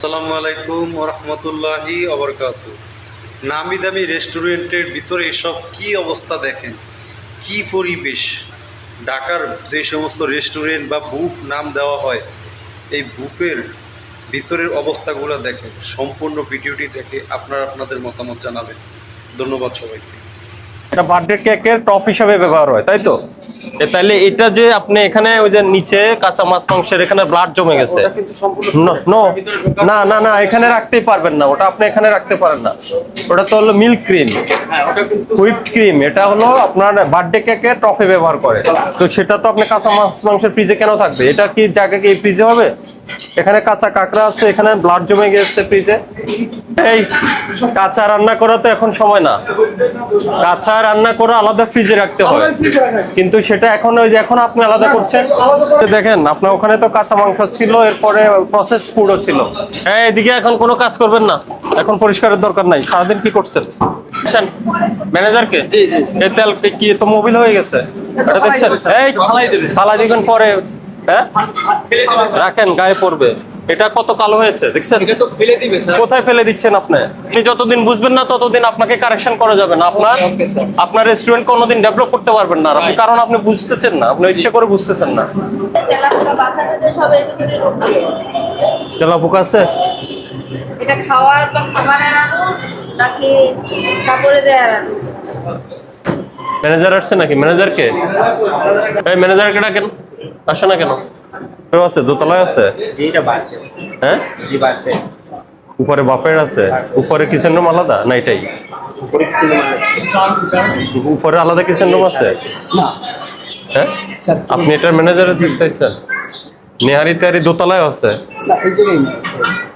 আসসালামু আলাইকুম রহমতুল্লাহি অবরকাত নামি দামি রেস্টুরেন্টের ভিতরে এসব কি অবস্থা দেখেন? কি পরিবেশ? ঢাকার যে সমস্ত রেস্টুরেন্ট বা বুক নাম দেওয়া হয়, এই বুকের ভিতরের অবস্থাগুলো দেখেন। সম্পূর্ণ ভিডিওটি দেখে আপনারা আপনাদের মতামত জানাবেন। ধন্যবাদ সবাইকে। এটা বার্থডে কেকের টপ হিসাবে ব্যবহার হয়, তাই তো? এ তাইলে এটা যে আপনি এখানে ওই যে নিচে কাঁচা মাছ মাংসের এখানে ব্লাড জমে গেছে। না না না এখানে রাখতেই পারবেন না। ওটা আপনি এখানে রাখতে পারেন না। ওটা তো হলো মিল্ক ক্রিম হুইপড ক্রিম এটা হলো আপনার বার্থডে কেকে টফে ব্যবহার করে। তো সেটা তো আপনি কাঁচা মাছ মাংসের ফ্রিজে কেন থাকবে? এটা কি জায়গা কি ফ্রিজে হবে? এখানে কাঁচা কাঁকড়া আছে এখানে ব্লাড জমে গেছে ফ্রিজে এই কাঁচা রান্না করা তো এখন সময় না। কাঁচা রান্না করে আলাদা ফ্রিজে রাখতে হয়। কিন্তু সেটা এখন ওই যে এখন আপনি আলাদা করছেন। দেখেন আপনার ওখানে তো কাঁচা মাংস ছিল এরপরে প্রসেস ফুডও ছিল। হ্যাঁ এদিকে এখন কোনো কাজ করবেন না। এখন পরিষ্কারের দরকার নাই। সারাদিন কি করছেন? ম্যানেজারকে? এই তেল কি তো মোবিল হয়ে গেছে? দেখছেন এই দিবেন পরে। হ্যাঁ? রাখেন গায়ে পড়বে। এটা কত কালো হয়েছে? দেখছেন? এটা তো ফেলে দিবে স্যার। কোথায় ফেলে দিচ্ছেন আপনি? আপনি যতদিন বুঝবেন না ততদিন আপনাকে কারেকশন করা যাবে না। আপনার আপনার রেস্টুরেন্ট কোনোদিন ডেভেলপ করতে পারবেন না। আপনি কারণ আপনি বুঝতেছেন না। আপনি ইচ্ছে করে বুঝতেছেন না। ঢুকবে। তেলাপোকা আছে? এটা খাওয়ার বা খাবার আনানো নাকি কাপড়ে দেয় ম্যানেজার আসছে নাকি? ম্যানেজারকে এই ম্যানেজারকে ডাকেন। আসে না কেন? আছে দোতলায় আছে? হ্যাঁ? উপরে বাপের আছে? উপরে কিচেন রুম আলাদা? না এটাই। উপরে আলাদা? কিচেন রুম আছে? হ্যাঁ? আপনি এটার ম্যানেজারের দেখতেছেন নেহারি তেহারি দোতলায় আছে।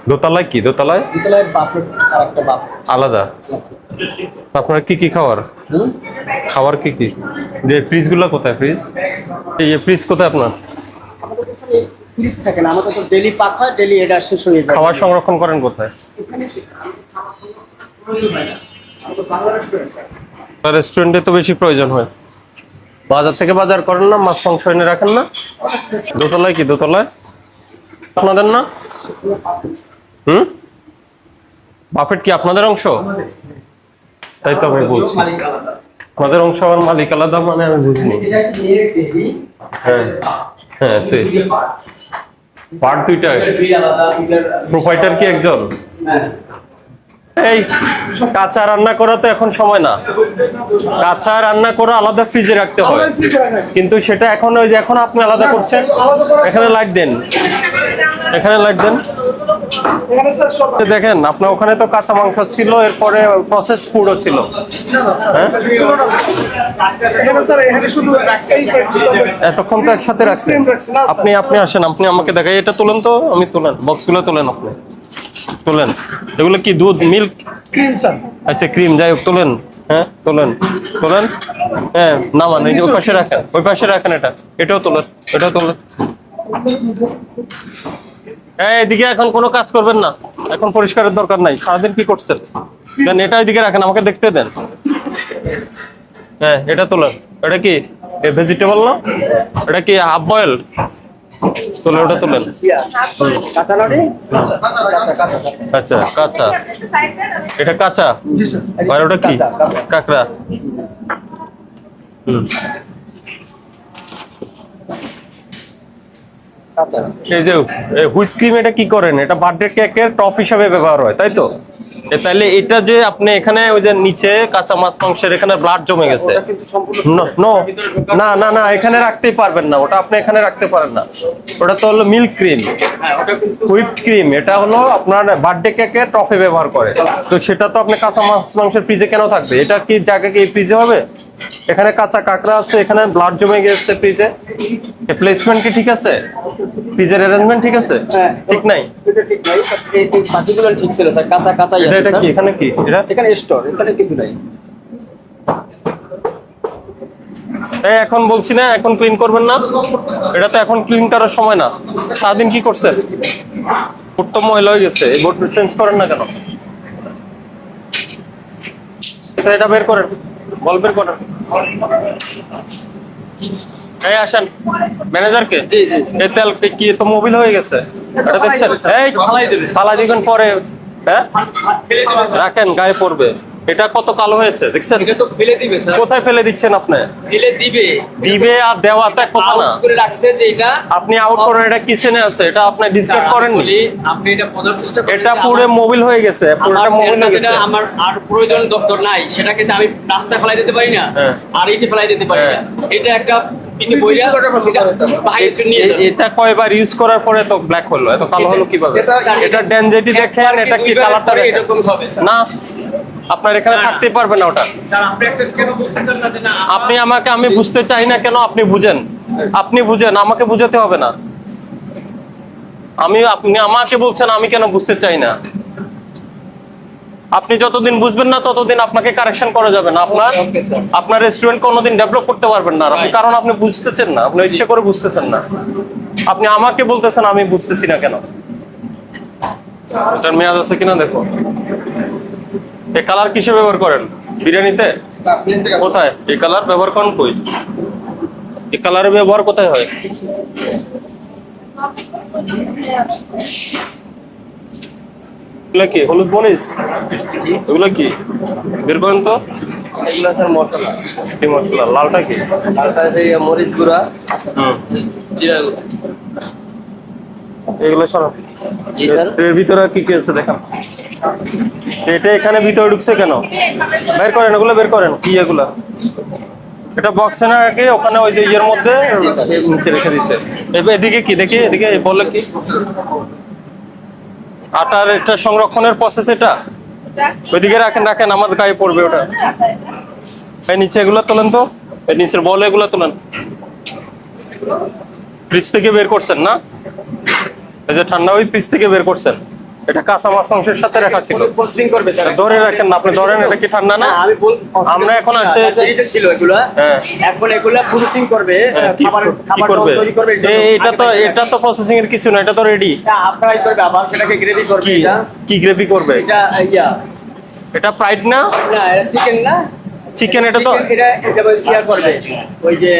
দোতলায় কি? দোতলায়? আলাদা। আপনার কি কি খাওয়ার? খাবার কি কি? যে ফ্রিজগুলো কোথায় ফ্রিজ এই ফ্রিজ কোথায় আপনার? ফ্রিজ থাকে না আমাদের তো ডেলি হয় ডেলি এটা শেষ হয়ে যায়। খাবার সংরক্ষণ করেন কোথায়? আমাদের রেস্টুরেন্ট তো বেশি প্রয়োজন হয়। বাজার থেকে বাজার করেন না মাছ মাংস এনে রাখেন না? দোতলায় কি দোতলায়? আপনাদের না? হুম? বাফেট কি আপনাদের অংশ? তাই তো আমি বলছি। আপনাদের অংশ আমার মালিক আলাদা মানে আমি বুঝিনি। হ্যাঁ। হ্যাঁ পার্ট দুইটা। প্রোপাইটার কি একজন? এই, কাঁচা রান্না করা তো এখন সময় না। কাঁচা রান্না করা আলাদা ফ্রিজে রাখতে হয়। কিন্তু সেটা এখন ওই যে এখন আপনি আলাদা করছেন, এখানে লাইট দেন। এখানে লাইট দেন। দেখেন আপনার ওখানে তো কাঁচা মাংস ছিল এরপরে প্রসেসড ফুডও ছিল। হ্যাঁ? এতক্ষণ তো একসাথে রাখছেন। আপনি আপনি আসেন আপনি আমাকে দেখাই। এটা তোলেন তো আমি তোলেন বক্সগুলো তোলেন আপনি। তোলেন। এগুলো কি দুধ মিল্ক আচ্ছা ক্রিম যাই হোক তোলেন। হ্যাঁ তোলেন। তোলেন। হ্যাঁ নামান এই যে ওই পাশে রাখেন ওই পাশে রাখেন এটা। এটাও তোলেন এটাও তোলেন। এদিকে এখন কোনো কাজ করবেন না। এখন পরিষ্কারের দরকার নাই। সারাদিন কি করছেন? দেন, এটা এদিকে রাখেন, আমাকে দেখতে দেন। হ্যাঁ এটা তোলেন। এটা কি? ভেজিটেবল না? এটা কি হাফ বয়েল তোলেন, ওটা তোলেন। আচ্ছা কাঁচা। এটা কাঁচা? আর ওটা কি? কাঁকড়া। হুম। এই যে হুইপ ক্রিম এটা কি করেন? এটা বার্থডে কেকের টপ হিসাবে ব্যবহার হয় তাই তো? এ তাইলে এটা যে আপনি এখানে ওই যে নিচে কাঁচা মাছ মাংসের এখানে ব্লাড জমে গেছে। না না না এখানে রাখতেই পারবেন না ওটা আপনি এখানে রাখতে পারেন না। ওটা তো হলো মিল্ক ক্রিম হুইপড ক্রিম এটা হলো আপনার বার্থডে কেকে টফে ব্যবহার করে। তো সেটা তো আপনি কাঁচা মাছ মাংসের ফ্রিজে কেন থাকবে? এটা কি জায়গা কি ফ্রিজে হবে? এখানে কাঁচা কাঁকড়া আছে এখানে ব্লাড জমে গেছে ফ্রিজে প্লেসমেন্ট কি ঠিক আছে? ফ্রিজের অ্যারেঞ্জমেন্ট ঠিক আছে? হ্যাঁ। ঠিক নাই? এটা ঠিক নাই এই বাকিগুলো ঠিক ছিল স্যার কাঁচা কাঁচা এটা কি? এখানে কি? এটা? এখানে স্টোর এখানে কিছু নাই। এখন বলছি না এখন ক্লিন করবেন না। এটা তো এখন ক্লিন করার সময় না। সারাদিন কি করছেন? বোর্ড তো ময়লা হয়ে গেছে এই বোর্ড চেঞ্জ করেন না কেন? আচ্ছা, এটা বের করেন। বল কথা এই আসেন। ম্যানেজারকে? জি, জি। এই তেল কি- তো মোবিল হয়ে গেছে? এটা দেখছেন? এই ফালাই দিবেন পরে হ্যাঁ? রাখেন গায়ে পড়বে। এটা কত কালো হয়েছে দেখছেন? এটা তো ফেলে দিবে স্যার। কোথায় ফেলে দিচ্ছেন আপনি? ফেলে দিবে। দিবে আর দেওয়া তো কথা না। করে রাখছে যে এটা আপনি আউট করেন এটা কিচেনে আছে এটা আপনি ডিসকার্ড করেননি। বলি, আপনি এটা বোঝার চেষ্টা করেন এটা পুরো মোবিল হয়ে গেছে পুরোটা মোবিল তেলটা হয়ে গেছে। আমার আর প্রয়োজন দরকার নাই সেটাকে যে আমি রাস্তায় ফেলাই দিতে পারি না হ্যাঁ। আর ইতে ফেলাই দিতে পারি না। এটা একটা। এটা কয়বার ইউজ করার পরে তো ব্ল্যাক হলো এত কালো হলো কীভাবে? এটা- এটা ডেনজেটি দেখেন এটা কি কালারটা এরকম হবে না। আপনার এখানে থাকতে পারবে না ওটা। স্যার আপনি আমাকে আমি বুঝতে চাই না কেন আপনি বুঝেন। আপনি বুঝেন আমাকে বুঝাতে হবে না। আমি আপনি আমাকে বলছেন আমি কেন বুঝতে চাই না? আপনি যতদিন বুঝবেন না ততদিন আপনাকে কারেকশন করা যাবে না। আপনার আপনার রেস্টুরেন্ট কোনোদিন ডেভেলপ করতে পারবেন না। আপনি. কারণ আপনি বুঝতেছেন না। আপনি ইচ্ছে করে বুঝতেছেন না। আপনি আমাকে বলতেছেন আমি বুঝতেছি না কেন। এটার মেয়াদ আছে কিনা দেখো। এই কালার কিসে ব্যবহার করেন? বিরিয়ানিতে? কোথায়? এই কালার ব্যবহার করেন কই? এই কালারের ব্যবহার কোথায় হয়? এগুলা কি? হলুদ মরিচ? এগুলো কি? বের করেন তো। এগুলো স্যার মশলা। কি মশলা লালটা কি? লালটা মরিচ গুঁড়া জিরা গুঁড়া। এগুলো সরাব এর ভিতরে আর কি কি আছে দেখান? এটা এখানে ভিতরে ঢুকছে কেন? বের করেন, এগুলো বের করেন। কি এগুলা? এটা বক্সে না আগে, ওখানে ওই যে ইয়ের মধ্যে, নিচে রেখে দিছে। এদিকে কি? দেখি, এদিকে বলে কি? আটার এটা সংরক্ষণের প্রসেস এটা? ওইদিকে রাখেন রাখেন, আমার গায়ে পড়বে ওটা। এই নিচে এগুলো তোলেন তো। এই নিচের বল এগুলো তোলেন। ফ্রিজ থেকে বের করছেন না? এই যে ঠান্ডা, ওই ফ্রিজ থেকে বের করছেন। এটা কাঁচা মাছ মাংসের সাথে রাখা ছিল। ধরে রাখেন আপনি ধরেন এটা কি ঠান্ডা না? না, আমি আমরা এখন আসে ছিল এগুলা হ্যাঁ। এখন এগুলা প্রসেসিং করবে হ্যাঁ, তৈরি করবে এটা তো এটা তো প্রসেসিং এর কিছু না এটা তো রেডি আপনারাই করবে আবার সেটাকে গ্রেভি করবে এটা কি গ্রেভি করবে? এটা ইয়া। এটা ফ্রাইড না? না এটা চিকেন না। চিকেন এটা তো এটা এটা করবে। ওই যে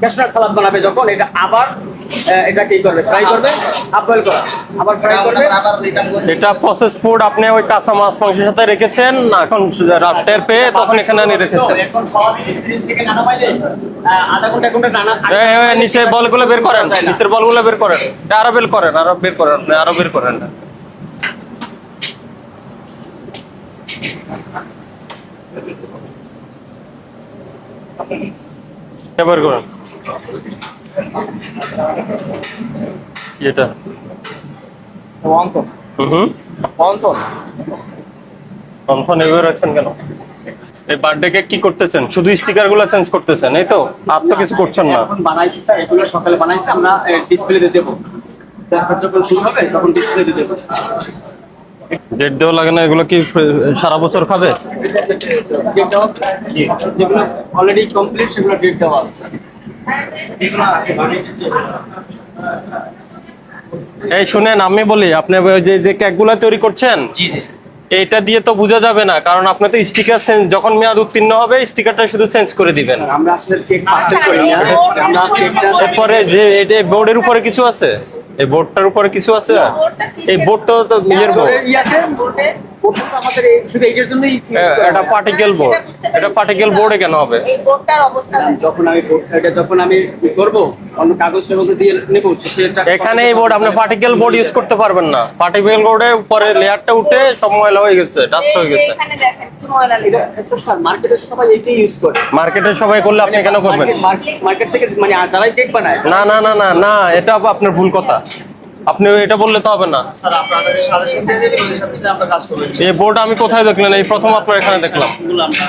ক্যাশনার সালাদ বানাবে যখন এটা আবার আহ, এটা কি করবে? ফ্রাই করবে? আপয়েল করা। আবার ফ্রাই করবে? এটা প্রসেস ফুড আপনি ওই কাঁচা মাছ মাংসের সাথে রেখেছেন এখন রাতের পেয়ে তখন এখানে রেখেছেন? এখন সবই ফ্রিজ থেকে নানা পাইলে আধা ঘণ্টা ঘণ্টা নানা এই, এই, নিচে বলগুলো বের করেন নিচের বলগুলো বের করেন আরও বের করেন আরও বের করেন আপনি আরও বের করেন। এ বের করেন। এটা অন্তর হুম হুম অন্তর এভাবে রাখছেন কেন? এই বার্থডে কেক কি করতেছেন? শুধু স্টিকারগুলো চেঞ্জ করতেছেন এই তো? আর তো কিছু করছেন না। এখন বানাইছি স্যার এগুলো সকালে বানাইছি আমরা ডিসপ্লেতে দেবো। তারপর যখন শুরু হবে তখন ডিসপ্লেতে দেবো। ডেট দেওয়া লাগে না এগুলো কি সারা বছর খাবে? যেগুলো অলরেডি কমপ্লিট সেগুলো ডেট দেওয়া আছে যেগুলো আগে বানিয়েছি এই শুনেন আমি বলি আপনি যে যে কেকগুলো তৈরি করছেন জি জি এইটা দিয়ে তো বোঝা যাবে না কারণ আপনি তো স্টিকার চেঞ্জ যখন মেয়াদ উত্তীর্ণ হবে স্টিকারটা শুধু চেঞ্জ করে দিবেন। আমরা আসলে কেক পার্সেল করি না। আমরা কেকটা এরপরে যে এটা বোর্ডের উপরে কিছু আছে? এই বোর্ডটার উপরে কিছু আছে? এই বোর্ডটা তো ইয়ের বোর্ড ই আছে ওটা তো আমাদের শুধু এইটার জন্যই এটা পার্টিকেল বোর্ড এটা পার্টিকেল বোর্ডে কেন হবে? এই বোর্ডটার অবস্থা যখন আমি এটা যখন আমি করব অন্য কাগজ টাগজ দিয়ে নেব সেটা এখানে এই বোর্ড আপনি পার্টিকেল বোর্ড ইউজ করতে পারবেন না। পার্টিকেল বোর্ডের উপরে লেয়ারটা উঠে সব ময়লা হয়ে গেছে ডাস্ট হয়ে গেছে। এখানে দেখেন কি ময়লা লেগে তো স্যার মার্কেটে সবাই এটাই ইউজ করে। মার্কেটে সবাই করলে আপনি কেন করবেন? মার্কেট থেকে মানে যারাই কেক বানায় না না না না না এটা আপনার ভুল কথা। আপনি এটা বললে তো হবে না। স্যার আপনারা যে সাজেশন দিয়ে দেবেন ওই সাথে আমরা কাজ করব এই বোর্ড আমি কোথায় দেখলেন? এই প্রথম আপনার এখানে দেখলাম। এগুলো আমরা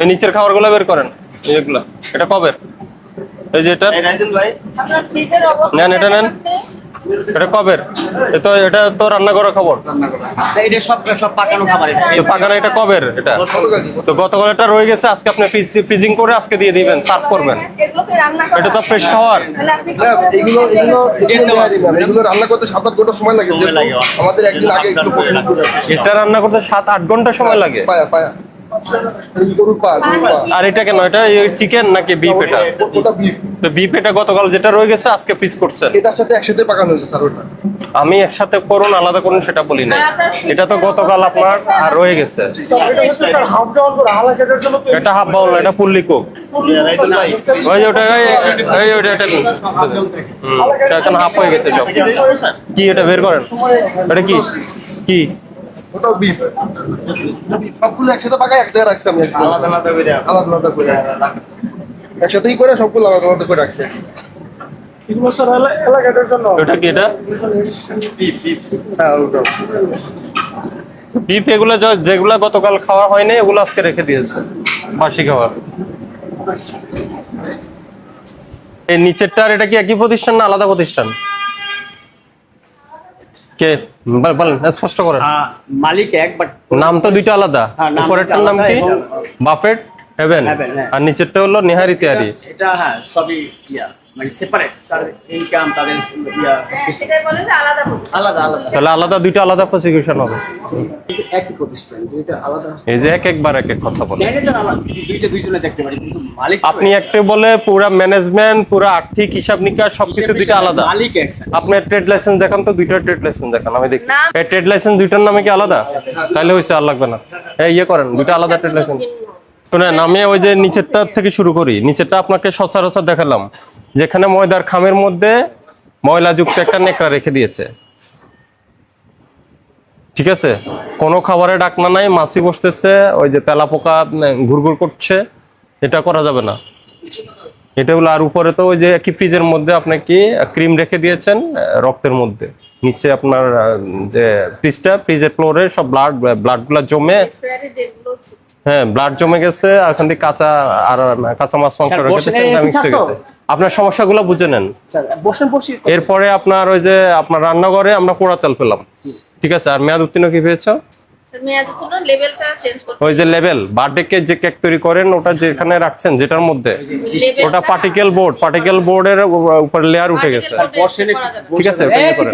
এই নিচের খাবারগুলো বের করেন। এগুলা। এটা কবে? এই যে এটা? এই রাইদুল ভাই। আপনার ফ্রিজের অবস্থা নেন, এটা নেন। এটা কবে এ তো এটা তো রান্না করা খবর। রান্না এটা সব সব পাকানো খাবার এটা। তো পাকানো এটা কবের এটা? তো গতকাল এটা রয়ে গেছে আজকে আপনি ফ্রিজিং করে আজকে দিয়ে দিবেন সার্ভ করবেন। এগুলোকে রান্না করা এটা তো ফ্রেশ খাবার এগুলো এগুলো এগুলো রান্না করতে সাত আট ঘণ্টা সময় লাগে। আমাদের একদিন আগে এগুলো এটা রান্না করতে সাত আট ঘণ্টা সময় লাগে। পায়া পায়া। আর এটা কেন এটা চিকেন নাকি বিফ এটা ওটা বিফ তো বিফ এটা গতকাল যেটা রয়ে গেছে আজকে পিস করছেন এটার সাথে একসাথে পাকানো হয়েছে স্যার ওটা আমি একসাথে করুন আলাদা করুন সেটা বলি নাই এটা তো গতকাল আপনার আর রয়ে গেছে এটা হাফ বাউল এটা ফুললি কোক রাইতুল ওই ওটা এই- এই ওটা এটা। হুম, এখন হাফ হয়ে গেছে সব কি এটা বের করেন এটা কি কি ওটাও বিফ সবগুলো একসাথে পাকা এক জায়গায় রাখছি আমি আলাদা আলাদা করে। আলাদা আলাদা করে একসাথেই করে সবগুলো আলাদা আলাদা করে রাখছে। ওটা কি এটা? হ্যাঁ ওটাও। বিফ এগুলো যা- যেগুলা গতকাল খাওয়া হয়নি এগুলো আজকে রেখে দিয়েছে বাসি খাবার। এই নিচেরটা আর এটা কি একই প্রতিষ্ঠান না আলাদা প্রতিষ্ঠান? কে? বল- বলেন স্পষ্ট করেন। মালিক এক বাট নাম তো দুইটা আলাদা। হ্যাঁ, উপরেরটার নাম কি? Buffet heaven. হ্যাঁ। আর নিচেরটা হলো নিহারি তেয়ারি এটা হ্যাঁ সবই ইয়া। মানে সেপারেট তার ইনকাম তাদের হ্যাঁ, সেটাই বলে আলাদা আলাদা, আলাদা। তাহলে আলাদা দুইটা আলাদা প্রসিকিউশন হবে। একই প্রতিষ্ঠান দুইটা আলাদা। এই যে এক একবার এক এক কথা বলে। ম্যানেজার আলাদা দুইটা দুইজনে দেখতে পারি কিন্তু মালিক আপনি এক। একটা বলে পুরা ম্যানেজমেন্ট পুরা আর্থিক হিসাব নিকাশ সবকিছু দুইটা আলাদা। মালিক এক আপনার ট্রেড লাইসেন্স দেখান তো দুইটা ট্রেড লাইসেন্স দেখান আমি দেখি। এই ট্রেড লাইসেন্স দুইটার নামে কি আলাদা? তাহলে হয়েছে আর লাগবে না। এই ইয়ে করেন দুইটা আলাদা ট্রেড লাইসেন্স শুনেন আমি ওই যে নিচেরটা থেকে শুরু করি নিচেরটা আপনাকে সচরাচর দেখালাম। যেখানে ময়দার খামের মধ্যে ময়লাযুক্ত একটা নেকড়া রেখে দিয়েছে। ঠিক আছে? কোনো খাবারে ডাকনা নাই মাছি বসতেছে ওই যে তেলা পোকা ঘুরঘুর করছে এটা করা যাবে না। এটা হলো আর উপরে তো ওই যে একই ফ্রিজের মধ্যে আপনি কি ক্রিম রেখে দিয়েছেন রক্তের মধ্যে। নিচে আপনার যে ফ্রিজটা ফ্রিজের ফ্লোরে সব ব্লাড ব্লাডগুলা জমে। হ্যাঁ ব্লাড জমে গেছে আর ওখান থেকে কাঁচা আর কাঁচা মাছ মাংস রেখে হয়ে গেছে। আপনার সমস্যাগুলো বুঝে নেন। স্যার বসেন বসি। এরপরে আপনার ওই যে আপনার রান্নাঘরে আমরা পোড়া তেল পেলাম। ঠিক আছে আর মেয়াদ উত্তীর্ণ কি পেয়েছ? মেয়াদ উত্তীর্ণ লেভেলটা চেঞ্জ করতে ওই যে লেভেল বার্থডে কেক যে কেক তৈরি করেন ওটা যেখানে রাখছেন যেটার মধ্যে। ওটা পার্টিকেল বোর্ড পার্টিকেল বোর্ডের উপরে লেয়ার উঠে গেছে। ঠিক আছে।